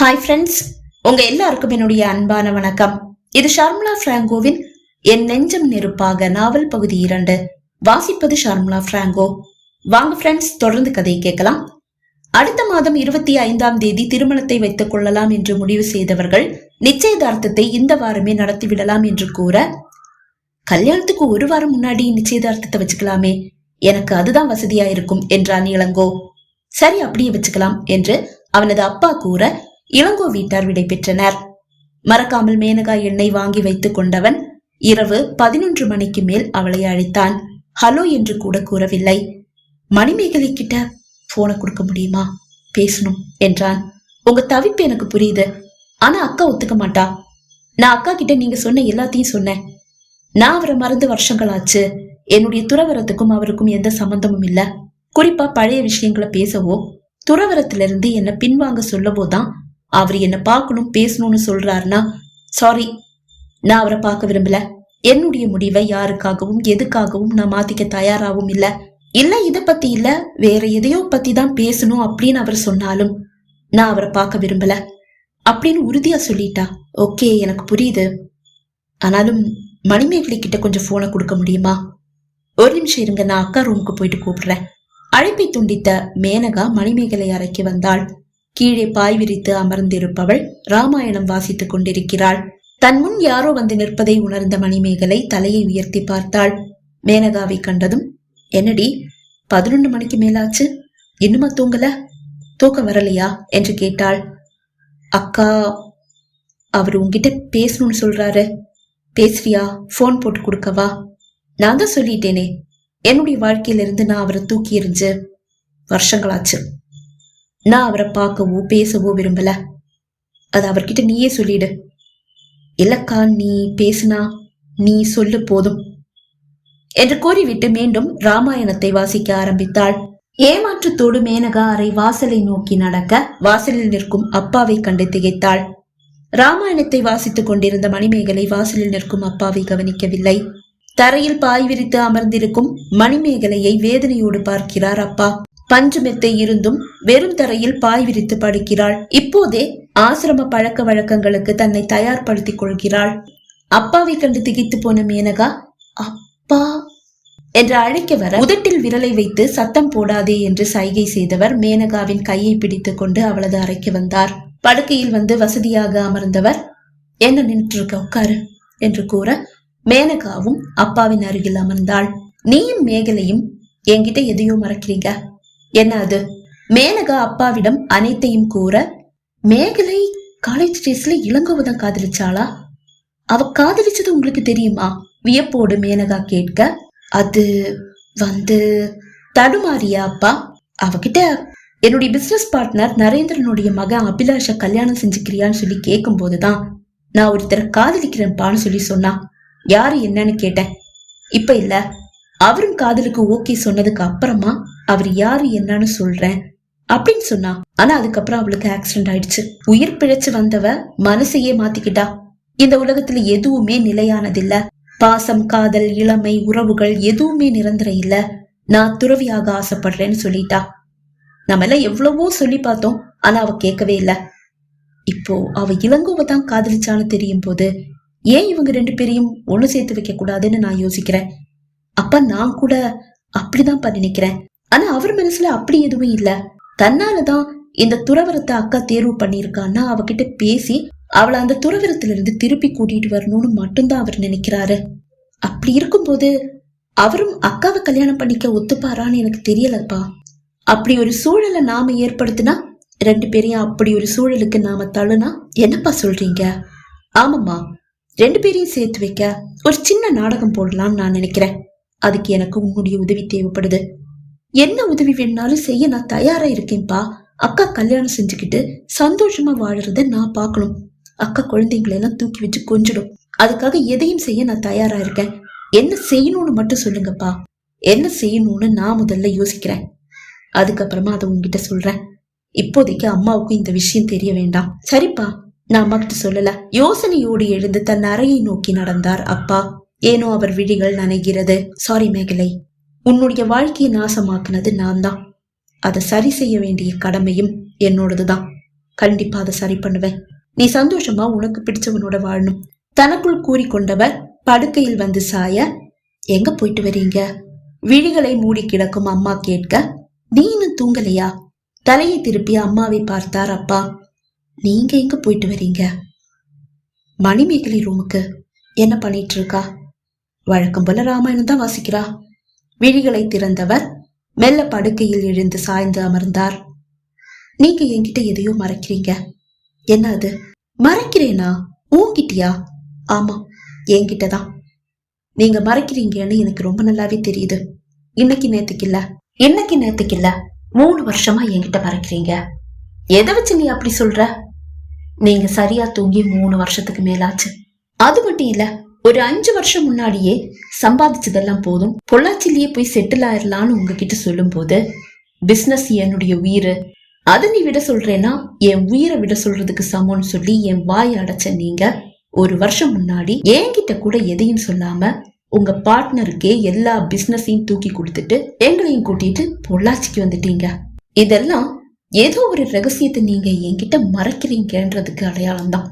Hi friends உங்க எல்லாருக்கும் என்னுடைய அன்பான வணக்கம். இது ஷர்மிளா பிராங்கோவின் என் நெஞ்சம் நெருப்பாக நாவல் பகுதி இரண்டு. வாசிப்பது ஷர்மிளா பிராங்கோ. வாங்க ஃப்ரெண்ட்ஸ் தொடர்ந்து கதையை கேட்கலாம். அடுத்த மாதம் இருபத்தி ஐந்தாம் தேதி திருமணத்தை வைத்துக் கொள்ளலாம் என்று முடிவு செய்தவர்கள் நிச்சயதார்த்தத்தை இந்த வாரமே நடத்திவிடலாம் என்று கூற கல்யாணத்துக்கு ஒரு வாரம் முன்னாடி நிச்சயதார்த்தத்தை வச்சுக்கலாமே. எனக்கு அதுதான் வசதியா இருக்கும் என்றான் இளங்கோ. சரி அப்படியே வச்சுக்கலாம் என்று அவனது அப்பா கூற இளங்கோ வீட்டார் விடை பெற்றனர் மறக்காமல் மேனகா எண்ணெய் வாங்கி வைத்துக் கொண்டவன் இரவு பதினொன்று மணிக்கு மேல் அவளை அழைத்தான். ஹலோ என்று கூட கூறவில்லை. மணிமேகலை கிட்ட போனை கொடுக்க முடியுமா? பேசணும் என்றான். உங்க தவிப்பு எனக்கு புரியுது. ஆனா அக்கா ஒத்துக்க மாட்டா. நான் அக்கா கிட்ட நீங்க சொன்ன எல்லாத்தையும் சொன்னேன். நான் அவரை மறந்து வருஷங்கள் ஆச்சு என்னுடைய துறவரத்துக்கும் அவருக்கும் எந்த சம்பந்தமும் இல்ல. குறிப்பா பழைய விஷயங்களை பேசவோ துறவரத்திலிருந்து என்ன பின்வாங்க சொல்லவோ தான் அவர் என்ன பார்க்கணும் பேசணும்னு சொல்றாருன்னா சாரி நான் அவரை பார்க்க விரும்பல. என்னுடைய முடிவை யாருக்காகவும் எதுக்காகவும் நான் மாத்திக்க தயாராகவும் இல்ல. இல்ல இத பத்தி இல்ல. வேற எதையோ பத்தி தான் பேசணும் அப்படின்னு அவர் சொன்னாலும் நான் அவரை பார்க்க விரும்பல அப்படின்னு உறுதியா சொல்லிட்டா. ஓகே எனக்கு புரியுது. ஆனாலும் மணிமேகலை கிட்ட கொஞ்சம் போனை கொடுக்க முடியுமா? ஒரு நிமிஷம் இருங்க நான் அக்கா ரூமுக்கு போயிட்டு கூப்பிடுறேன். அழைப்பை துண்டித்த மேனகா மணிமேகலை அறைக்கு வந்தாள். கீழே பாய் விரித்து அமர்ந்திருப்பவள் ராமாயணம் வாசித்துக் கொண்டிருக்கிறாள். தன் முன் யாரோ வந்து நிற்பதை உணர்ந்த மணிமேகலை தலையை உயர்த்தி பார்த்தாள். மேனகாவை கண்டதும் என்னடி பதினொன்று மணிக்கு மேலாச்சு? இன்னுமா தூங்கல? தூக்கம் வரலையா? என்று கேட்டாள். அக்கா அவர் உன்கிட்ட பேசணும்னு சொல்றாரு. பேசுறியா? ஃபோன் போட்டு கொடுக்கவா? நான் தான் சொல்லிட்டேனே. என்னுடைய வாழ்க்கையிலிருந்து நான் அவரை தூக்கி எறிஞ்சு வருஷங்களாச்சு. நான் அவரை பார்க்கவோ பேசவோ விரும்பல. அது அவர்கிட்ட நீயே சொல்லிடு. இல்லக்கா நீ பேசுனா நீ சொல்லு போதும் என்று கூறிவிட்டு மீண்டும் ராமாயணத்தை வாசிக்க ஆரம்பித்தாள். ஏமாற்றத்தோடு மேனகா அறை வாசலை நோக்கி நடக்க வாசலில் நிற்கும் அப்பாவை கண்டு திகைத்தாள். ராமாயணத்தை வாசித்துக் கொண்டிருந்த மணிமேகலை வாசலில் நிற்கும் அப்பாவை கவனிக்கவில்லை. தரையில் பாய் விரித்து அமர்ந்திருக்கும் மணிமேகலையை வேதனையோடு பார்க்கிறார் அப்பா. பஞ்சு மெத்தை இருந்தும் வெறும் தரையில் பாய் விரித்து படுக்கிறாள். இப்போதே ஆசிரம பழக்க வழக்கங்களுக்கு தன்னை தயார்படுத்திக் கொள்கிறாள். அப்பாவை கண்டு திகைத்து போன மேனகா அப்பா என்று அழைக்க வர உதட்டில் விரலை வைத்து சத்தம் போடாதே என்று சைகை செய்தவர் மேனகாவின் கையை பிடித்துக் கொண்டு அவளது அறைக்கு வந்தார். படுக்கையில் வந்து வசதியாக அமர்ந்தவர் என்ன நின்று இருக்க உட்காரு என்று கூற மேனகாவும் அப்பாவின் அருகில் அமர்ந்தாள். நீயும் மேகலையும் என்கிட்ட எதையோ மறக்கிறீங்க. என்ன அது மேனகா அப்பாவிடம் அனைத்தையும் கூற மேகலை காலேஜ் டேஸ்ல இளங்கோவை தான் காதலிச்சாளா? அவ காதலிச்சது உங்களுக்கு தெரியுமா? வியப்போடு மேனகா கேட்க அது வந்து தடுமாறியா அப்பா? அவகிட்ட என்னுடைய பிசினஸ் பார்ட்னர் நரேந்திரனுடைய மகன் அபிலாஷ கல்யாணம் செஞ்சுக்கிறியான்னு சொல்லி கேட்கும் போதுதான் நான் ஒருத்தரை காதலிக்கிறேன்ப்பான்னு சொல்லி சொன்னா. யாரு என்னன்னு கேட்டேன். இப்ப இல்ல. அவரும் காதலுக்கு ஓகே சொன்னதுக்கு அப்புறமா அவர் யாரு என்னன்னு சொல்றேன் அப்படின்னு சொன்னா. ஆனா அதுக்கப்புறம் அவளுக்கு ஆக்சிடென்ட் ஆயிடுச்சு. உயிர் பிழைச்சு வந்தவ மனசையே மாத்திக்கிட்டா. இந்த உலகத்துல எதுவுமே நிலையானதில்ல. பாசம் காதல் இளமை உறவுகள் எதுவுமே நிரந்தரம் இல்ல. நான் துறவியாக ஆசைப்படுறேன்னு சொல்லிட்டா. நம்ம எல்லாம் எவ்வளவோ சொல்லி பார்த்தோம். ஆனா அவ கேட்கவே இல்ல. இப்போ அவ இளங்கோவை தான் காதலிச்சான்னு தெரியும் போது ஏன் இவங்க ரெண்டு பேரையும் ஒண்ணு சேர்த்து வைக்க கூடாதுன்னு நான் யோசிக்கிறேன். அப்ப நான் கூட அப்படிதான் பண்ணி நிக்கிறேன் ஆனா அவர் மனசுல அப்படி எதுவும் இல்ல. தன்னாலதான் இந்த துறவரத்தை அக்கா தேர்வு பண்ணியிருக்கான்னா அவகிட்ட பேசி அவளை அந்த துறவரத்துல இருந்து திருப்பி கூட்டிட்டு வரணும்னு மட்டும்தான் அவர் நினைக்கிறாரு. அப்படி இருக்கும்போது அவரும் அக்காவை கல்யாணம் பண்ணிக்க ஒத்துப்பாரான்னு எனக்கு தெரியலப்பா. அப்படி ஒரு சூழலை நாம ஏற்படுத்தினா ரெண்டு பேரையும் அப்படி ஒரு சூழலுக்கு நாம தள்ளுனா என்னப்பா சொல்றீங்க? ஆமாம்மா ரெண்டு பேரையும் சேர்த்து வைக்க ஒரு சின்ன நாடகம் போடலாம்னு நான் நினைக்கிறேன். அதுக்கு எனக்கு உன்னுடைய உதவி தேவைப்படுது. என்ன உதவி வேணாலும் செய்ய நான் தயாரா இருக்கேன்ப்பா அக்கா கல்யாணம் செஞ்சுக்கிட்டு சந்தோஷமா வாழறத நான் பார்க்கணும். அக்கா குழந்தைங்களை எல்லாம் தூக்கி வச்சு கொஞ்சிடும். அதுக்காக எதையும் செய்ய நான் தயாரா இருக்கேன். என்ன செய்யணும்னு மட்டும் சொல்லுங்கப்பா. என்ன செய்யணும்னு நான் முதல்ல யோசிக்கிறேன். அதுக்கப்புறமா அதை உங்ககிட்ட சொல்றேன். இப்போதைக்கு அம்மாவுக்கும் இந்த விஷயம் தெரிய வேண்டாம். சரிப்பா நான் அம்மா கிட்ட சொல்லல. யோசனையோடு எழுந்து தன் அறையை நோக்கி நடந்தார் அப்பா. ஏனோ அவர் விழிகள் நனைகிறது. சாரி மேகலை. உன்னுடைய வாழ்க்கையை நாசமாக்குனது நான் தான் அதை சரி செய்ய வேண்டிய கடமையும் என்னோடதுதான். கண்டிப்பா அதை சரி பண்ணுவேன். நீ சந்தோஷமா உனக்கு பிடிச்சவனோட வாழணும். தனக்குள் கூறிக்கொண்டவர் படுக்கையில் வந்து சாய எங்க போயிட்டு வரீங்க? விழிகளை மூடி கிடக்கும் அம்மா கேட்க நீ இன்னும் தூங்கலையா? தலையை திருப்பி அம்மாவை பார்த்தார் அப்பா நீங்க எங்க போயிட்டு வரீங்க? மணிமேகலை ரூமுக்கு என்ன பண்ணிட்டு இருக்கா? வழக்கம் போல ராமாயணம் தான் வாசிக்கிறா. விழிகளை திறந்தவர் மெல்ல படுக்கையில் எழுந்து சாய்ந்து அமர்ந்தார். நீங்க என்கிட்ட எதையோ மறைக்கிறீங்க. என்ன அது மறைக்கிறேனா? உன்கிட்டயா ஆமா என்கிட்ட தான் நீங்க மறைக்கிறீங்கன்னு எனக்கு ரொம்ப நல்லாவே தெரியுது. இன்னைக்கு நேத்துக்கு இல்ல. இன்னைக்கு நேத்துக்கு இல்ல. மூணு வருஷமா என்கிட்ட மறைக்கிறீங்க. எதை வச்சு நீ அப்படி சொல்ற? நீங்க சரியா தூங்கி மூணு வருஷத்துக்கு மேலாச்சு. அது மட்டும் இல்ல ஒரு அஞ்சு வருஷம் முன்னாடியே சம்பாதிச்சதெல்லாம் போதும். பொள்ளாச்சிலேயே போய் செட்டில் ஆயிடலான்னு உங்ககிட்ட சொல்லும் போது பிசினஸ் என்னுடைய உயிர். அதை நீ விட சொல்றேன்னா என் உயிரை விட சொல்றதுக்கு சமம்னு சொல்லி என் வாய் அடைச்ச நீங்க ஒரு வருஷம் முன்னாடி என்கிட்ட கூட எதையும் சொல்லாம உங்க பார்ட்னருக்கே எல்லா பிசினஸையும் தூக்கி கொடுத்துட்டு எங்களையும் கூட்டிட்டு பொள்ளாச்சிக்கு வந்துட்டீங்க. இதெல்லாம் ஏதோ ஒரு ரகசியத்தை நீங்க என்கிட்ட மறைக்கிறீங்கன்றதுக்கு அடையாளம் தான்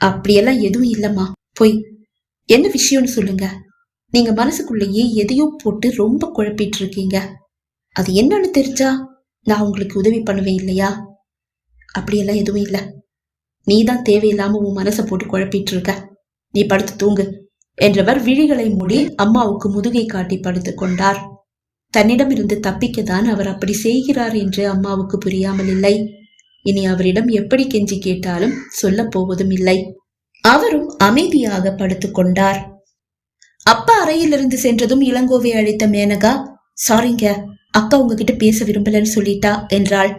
அப்படியெல்லாம் எதுவும் இல்லம்மா. போய் என்ன விஷயம்னு சொல்லுங்க. நீங்க மனசுக்குள்ளேயே எதையோ போட்டு ரொம்ப குழப்பிட்டு இருக்கீங்க அது என்னன்னு தெரிஞ்சா நான் உங்களுக்கு உதவி பண்ணுவேன் இல்லையா? அப்படியெல்லாம் எதுவும் இல்லை. நீ தான் தேவையில்லாம உன் மனசை போட்டு குழப்பிட்டு இருக்க நீ படுத்து தூங்கு என்றவர் விழிகளை மூடி அம்மாவுக்கு முதுகை காட்டி படுத்து கொண்டார். தன்னிடமிருந்து தப்பிக்கத்தான் அவர் அப்படி செய்கிறார் என்று அம்மாவுக்கு புரியாமல் இல்லை. இனி அவரிடம் எப்படி கெஞ்சி கேட்டாலும் சொல்லப் போவதும் இல்லை. அவரும் அமைதியாக படுத்துக் கொண்டார். அப்பா அறையிலிருந்து சென்றதும் இளங்கோவை அழைத்த மேனகா சாரிங்க அக்கா உங்ககிட்ட பேச விரும்பலன்னு சொல்லிட்டா என்றாள்.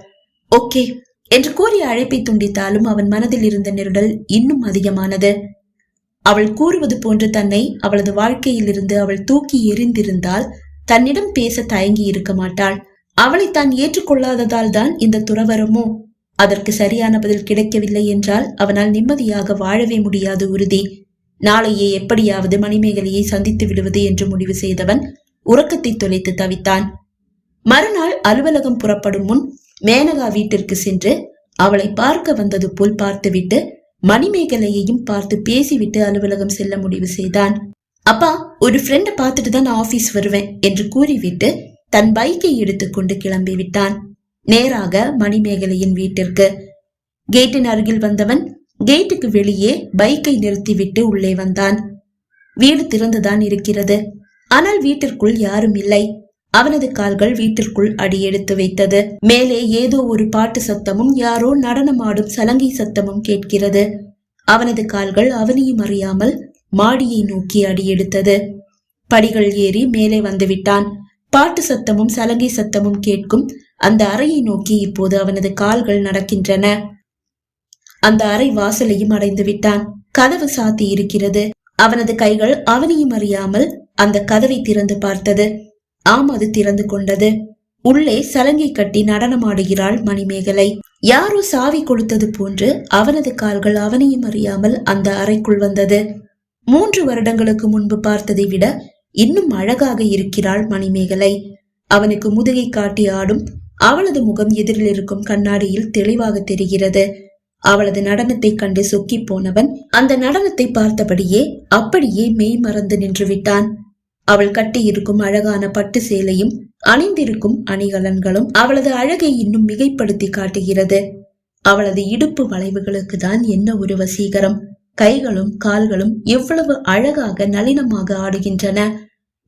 ஓகே என்று கூறிய அழைப்பை துண்டித்தாலும் அவன் மனதில் இருந்த நெருடல் இன்னும் அதிகமானது. அவள் கூறுவது போன்று தன்னை அவளது வாழ்க்கையிலிருந்து அவள் தூக்கி எறிந்திருந்தால் தன்னிடம் பேச தயங்கி இருக்க மாட்டாள். அவளை தான் ஏற்றுக்கொள்ளாததால் தான் இந்த துறவரமோ அதற்கு சரியான பதில் கிடைக்கவில்லை என்றால் அவனால் நிம்மதியாக வாழவே முடியாது உறுதி. நாளையே எப்படியாவது மணிமேகலையை சந்தித்து விடுவது என்று முடிவு செய்தவன் உறக்கத்தை தொலைத்து தவித்தான். மறுநாள் அலுவலகம் புறப்படும் முன் மேனகா வீட்டிற்கு சென்று அவளை பார்க்க வந்தது போல் பார்த்துவிட்டு மணிமேகலையையும் பார்த்து பேசிவிட்டு அலுவலகம் செல்ல முடிவு செய்தான். அப்பா ஒரு ஃப்ரெண்டை பார்த்துட்டு தான் நான் ஆபீஸ் வருவேன் என்று கூறிவிட்டு தன் பைக்கை எடுத்துக்கொண்டு கிளம்பி விட்டான் நேராக மணிமேகலையின் வீட்டிற்கு. கேட்டின் அருகில் வந்தவன் கேட்டுக்கு வெளியே பைக்கை நிறுத்திவிட்டு உள்ளே வந்தான். வீடு திறந்துதான் இருக்கிறது. ஆனால் வீட்டிற்குள் யாரும் இல்லை. அவனது கால்கள் வீட்டிற்குள் அடியெடுத்து வைத்தது. மேலே ஏதோ ஒரு பாட்டு சத்தமும் யாரோ நடனமாடும் சலங்கை சத்தமும் கேட்கிறது. அவனது கால்கள் அவனையும் அறியாமல் மாடியை நோக்கி அடியெடுத்தது படிகள் ஏறி மேலே வந்துவிட்டான். பாட்டு சத்தமும் சலங்கை சத்தமும் கேட்கும் அந்த அறையை நோக்கி இப்போது அவனது கால்கள் நடக்கின்றன. அந்த அறை வாசலையும் அடைந்து விட்டான். கதவு சாத்தி இருக்கிறது. அவனது கைகள் அவனையும் அறியாமல் அந்த கதவை திறந்து பார்த்தது. ஆம் அது திறந்து கொண்டது. உள்ளே சலங்கை கட்டி நடனமாடுகிறாள் மணிமேகலை. யாரோ சாவி கொடுத்தது போன்று அவனது கால்கள் அவனையும் அறியாமல் அந்த அறைக்குள் வந்தது. மூன்று வருடங்களுக்கு முன்பு பார்த்ததை விட இன்னும் அழகாக இருக்கிறாள் மணிமேகலை. அவனுக்கு முதுகை காட்டி ஆடும் அவளது முகம் எதிரில் இருக்கும் கண்ணாடியில் தெளிவாக தெரிகிறது. அவளது நடனத்தை கண்டு சொக்கி போனவன் அந்த நடனத்தை பார்த்தபடியே அப்படியே மெய் மறந்து நின்று விட்டான். அவள் கட்டியிருக்கும் அழகான பட்டு சேலையும் அணிந்திருக்கும் அணிகலன்களும் அவளது அழகை இன்னும் மிகைப்படுத்தி காட்டுகிறது. அவளது இடுப்பு வளைவுகளுக்கு தான் என்ன ஒரு வசீகரம். கைகளும் கால்களும் எவ்வளவு அழகாக நளினமாக ஆடுகின்றன.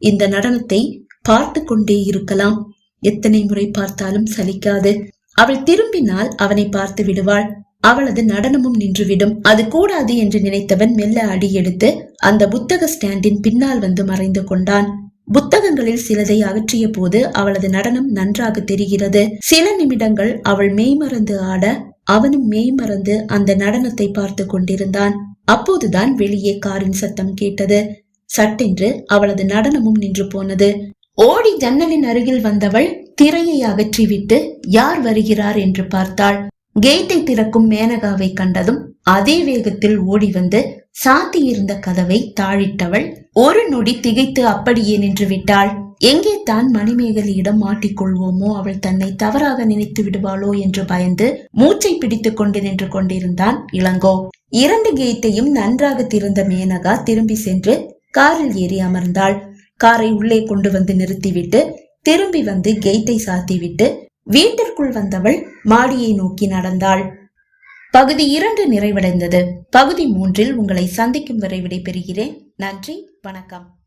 இந்த நடனத்தை பார்த்து கொண்டே இருக்கலாம். எத்தனை முறை பார்த்தாலும் சலிக்காது. அவள் திரும்பினால் அவனை பார்த்து விடுவாள். அவளது நடனமும் நின்றுவிடும். அது கூடாது என்று நினைத்தவன் மெல்ல அடி எடுத்து அந்த புத்தக ஸ்டாண்டின் பின்னால் வந்து மறைந்து கொண்டான். புத்தகங்களில் சிலதை அகற்றிய போது அவளது நடனம் நன்றாக தெரிகிறது. சில நிமிடங்கள் அவள் மெய்மறந்து ஆட அவனும் மெய்மறந்து அந்த நடனத்தை பார்த்து கொண்டிருந்தான். அப்போதுதான் வெளியே காரின் சத்தம் கேட்டது. சட்டென்று அவளது நடனமும் நின்று போனது. ஓடி ஜன்னலின் அருகில் வந்தவள் திரையை அகற்றிவிட்டு யார் வருகிறார் என்று பார்த்தாள். கேட்டை திறக்கும் மேனகாவை கண்டதும் அதே வேகத்தில் ஓடி வந்து சாத்தியிருந்த கதவை தாழிட்டவள் ஒரு நொடி திகைத்து அப்படியே நின்று விட்டாள். எங்கே தான் மணிமேகலையிடம் மாட்டிக்கொள்வோமோ அவள் தன்னை தவறாக நினைத்து விடுவாளோ என்று பயந்து மூச்சை பிடித்து கொண்டு நின்று கொண்டிருந்தான் இளங்கோ. இரண்டு கேட்டையும் நன்றாக திறந்த மேனகா திரும்பி சென்று காரில் ஏறி அமர்ந்தாள். காரை உள்ளே கொண்டு வந்து நிறுத்திவிட்டு திரும்பி வந்து கேட்டை சாத்திவிட்டு வீட்டிற்குள் வந்தவள் மாடியை நோக்கி நடந்தாள். பகுதி இரண்டு நிறைவடைந்தது. பகுதி மூன்றில் உங்களை சந்திக்கும் வரை விடைபெறுகிறேன். நன்றி வணக்கம்.